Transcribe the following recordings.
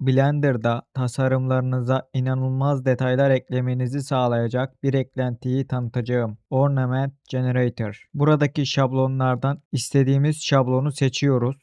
Blender'da tasarımlarınıza inanılmaz detaylar eklemenizi sağlayacak bir eklentiyi tanıtacağım. Ornament Generator. Buradaki şablonlardan istediğimiz şablonu seçiyoruz.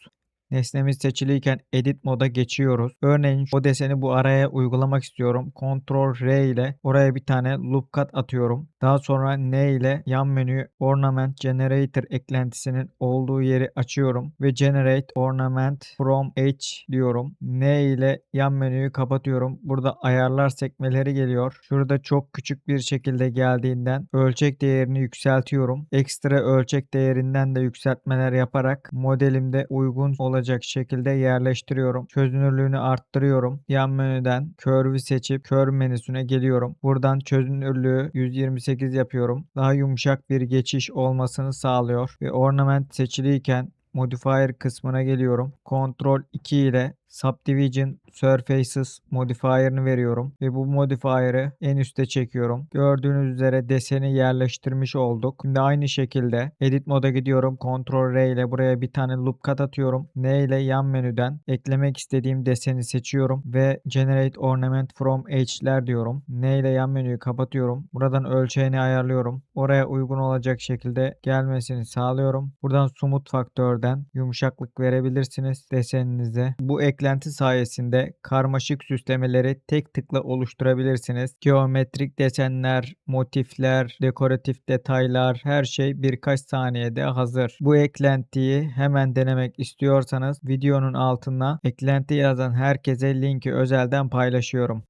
Nesnemiz seçiliyken edit moda geçiyoruz. Örneğin o deseni bu araya uygulamak istiyorum. Ctrl R ile oraya bir tane loop cut atıyorum. Daha sonra N ile yan menü Ornament Generator eklentisinin olduğu yeri açıyorum ve Generate Ornament from H diyorum. N ile yan menüyü kapatıyorum. Burada ayarlar sekmeleri geliyor. Şurada çok küçük bir şekilde geldiğinden ölçek değerini yükseltiyorum. Ekstra ölçek değerinden de yükseltmeler yaparak modelimde uygun olacak şekilde yerleştiriyorum. Çözünürlüğünü arttırıyorum. Yan menüden Curve'i seçip Curve menüsüne geliyorum. Buradan çözünürlüğü 128 yapıyorum. Daha yumuşak bir geçiş olmasını sağlıyor ve ornament seçiliyken modifier kısmına geliyorum. Ctrl 2 ile Subdivision Surfaces modifier'ını veriyorum ve bu modifier'ı en üste çekiyorum. Gördüğünüz üzere deseni yerleştirmiş olduk. Şimdi aynı şekilde edit moda gidiyorum. Ctrl R ile buraya bir tane loop cut atıyorum. N ile yan menüden eklemek istediğim deseni seçiyorum ve Generate Ornament from H'ler diyorum. N ile yan menüyü kapatıyorum. Buradan ölçeğini ayarlıyorum. Oraya uygun olacak şekilde gelmesini sağlıyorum. Buradan Smooth faktörden yumuşaklık verebilirsiniz deseninize. Bu eklenti sayesinde karmaşık süslemeleri tek tıkla oluşturabilirsiniz. Geometrik desenler, motifler, dekoratif detaylar her şey birkaç saniyede hazır. Bu eklentiyi hemen denemek istiyorsanız videonun altına eklenti yazan herkese linki özelden paylaşıyorum.